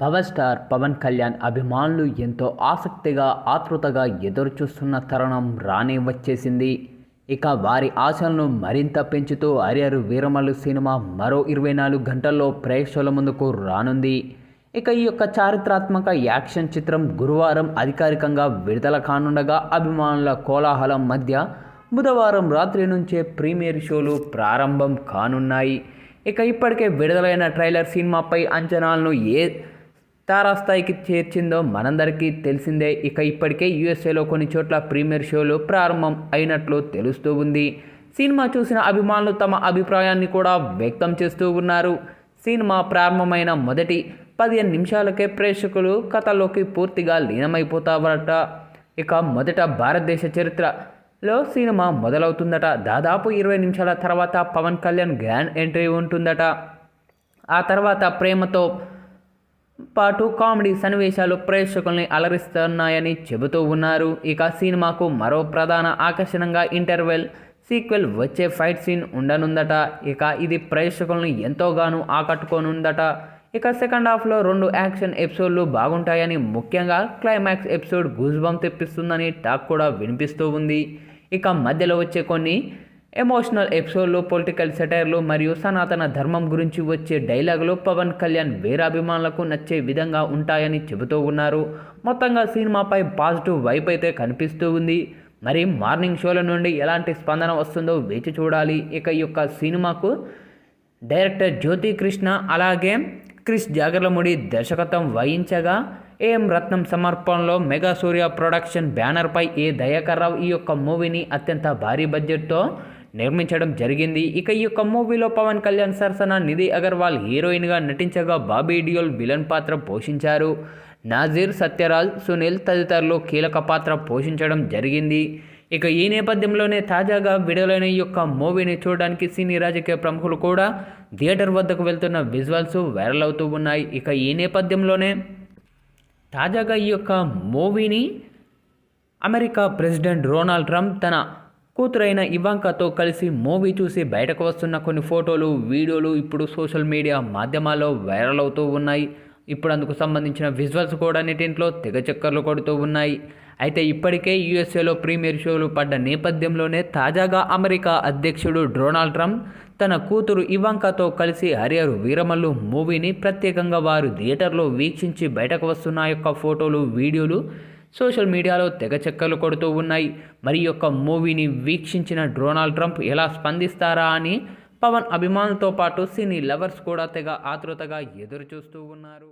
Power star Pawan Kalyan అభిమానులు ఎంతో ఆసక్తిగా ఆతృతగా ఎదురుచూస్తున్న తరుణం రానే వచ్చేసింది. ఇక వారి ఆశలను మరింత పెంచుతూ అరియరు వీరమల్లు సినిమా మరో ఇరవై నాలుగు గంటల్లో ప్రేక్షకుల ముందుకు రానుంది. ఇక ఈ యొక్క చారిత్రాత్మక యాక్షన్ చిత్రం గురువారం అధికారికంగా విడుదల కానుండగా అభిమానుల కోలాహలం మధ్య బుధవారం రాత్రి నుంచే ప్రీమియర్ షోలు ప్రారంభం కానున్నాయి. ఇక ఇప్పటికే విడుదలైన ట్రైలర్ సినిమాపై అంచనాలను ఏ తారాస్థాయికి చేర్చిందో మనందరికీ తెలిసిందే. ఇక ఇప్పటికే యూఎస్ఏలో కొన్ని చోట్ల ప్రీమియర్ షోలు ప్రారంభం అయినట్లు తెలుస్తూ ఉంది. సినిమా చూసిన అభిమానులు తమ అభిప్రాయాన్ని కూడా వ్యక్తం చేస్తూ ఉన్నారు. సినిమా ప్రారంభమైన మొదటి పదిహేను నిమిషాలకే ప్రేక్షకులు కథలోకి పూర్తిగా లీనమైపోతారట. ఇక మొదట భారతదేశ చరిత్రలో సినిమా మొదలవుతుందట. దాదాపు ఇరవై నిమిషాల తర్వాత పవన్ కళ్యాణ్ గ్రాండ్ ఎంట్రీ ఉంటుందట. ఆ తర్వాత ప్రేమతో పాటు కామెడీ సన్నివేశాలు ప్రేక్షకుల్ని అలరిస్తున్నాయని చెబుతూ ఉన్నారు. ఇక సినిమాకు మరో ప్రధాన ఆకర్షణంగా ఇంటర్వెల్ సీక్వెల్ వచ్చే ఫైట్ సీన్ ఉండనుందట. ఇక ఇది ప్రేక్షకులను ఎంతోగానో ఆకట్టుకోనుందట. ఇక సెకండ్ హాఫ్లో రెండు యాక్షన్ ఎపిసోడ్లు బాగుంటాయని ముఖ్యంగా క్లైమాక్స్ ఎపిసోడ్ గూజ్బం తెప్పిస్తుందని టాక్ కూడా వినిపిస్తూ ఉంది. ఇక మధ్యలో వచ్చే కొన్ని ఎమోషనల్ ఎపిసోడ్లు పొలిటికల్ సెటైర్లు మరియు సనాతన ధర్మం గురించి వచ్చే డైలాగులు పవన్ కళ్యాణ్ వీరాభిమానులకు నచ్చే విధంగా ఉంటాయని చెబుతూ ఉన్నారు. మొత్తంగా సినిమాపై పాజిటివ్ వైప్ అయితే కనిపిస్తూ ఉంది. మరి మార్నింగ్ షోల నుండి ఎలాంటి స్పందన వస్తుందో వేచి చూడాలి. ఇక ఈ యొక్క సినిమాకు డైరెక్టర్ జ్యోతి కృష్ణ అలాగే క్రిస్ జాగర్లముడి దర్శకత్వం వహించగా ఏఎం రత్నం సమర్పణలో మెగా సూర్య ప్రొడక్షన్ బ్యానర్పై ఏ దయాకర్ రావు ఈ యొక్క మూవీని అత్యంత భారీ బడ్జెట్తో నిర్మించడం జరిగింది. ఇక ఈ యొక్క మూవీలో పవన్ కళ్యాణ్ సరసన నిధి అగర్వాల్ హీరోయిన్గా నటించగా బాబీ డియోల్ విలన్ పాత్ర పోషించారు. నాజీర్ సత్యరాజ్ సునీల్ తదితరులు కీలక పాత్ర పోషించడం జరిగింది. ఇక ఈ నేపథ్యంలోనే తాజాగా విడుదలైన ఈ యొక్క మూవీని చూడడానికి సినీ రాజకీయ ప్రముఖులు కూడా థియేటర్ వద్దకు వెళ్తున్న విజువల్స్ వైరల్ అవుతూ ఉన్నాయి. ఇక ఈ నేపథ్యంలోనే తాజాగా ఈ యొక్క మూవీని అమెరికా ప్రెసిడెంట్ డొనాల్డ్ ట్రంప్ తన కూతురైన ఇవాంకాతో కలిసి మూవీ చూసి బయటకు వస్తున్న కొన్ని ఫోటోలు వీడియోలు ఇప్పుడు సోషల్ మీడియా మాధ్యమాల్లో వైరల్ అవుతూ ఉన్నాయి. ఇప్పుడు అందుకు సంబంధించిన విజువల్స్ కూడా నెటింట్లో తెగ చక్కర్లు కొడుతూ ఉన్నాయి. అయితే ఇప్పటికే యుఎస్ఏలో ప్రీమియర్ షోలు పడ్డ నేపథ్యంలోనే తాజాగా అమెరికా అధ్యక్షుడు డొనాల్డ్ ట్రంప్ తన కూతురు ఇవాంకాతో కలిసి హరియరు వీరమల్లు మూవీని ప్రత్యేకంగా వారు థియేటర్లో వీక్షించి బయటకు వస్తున్న యొక్క ఫోటోలు వీడియోలు సోషల్ మీడియాలో తెగ చెక్కలు కొడుతూ ఉన్నాయి. మరి యొక్క మూవీని వీక్షించిన డొనాల్డ్ ట్రంప్ ఎలా స్పందిస్తారా అని పవన్ అభిమానులతో పాటు సినీ లవర్స్ కూడా తెగ ఆతృతగా ఎదురు చూస్తూ ఉన్నారు.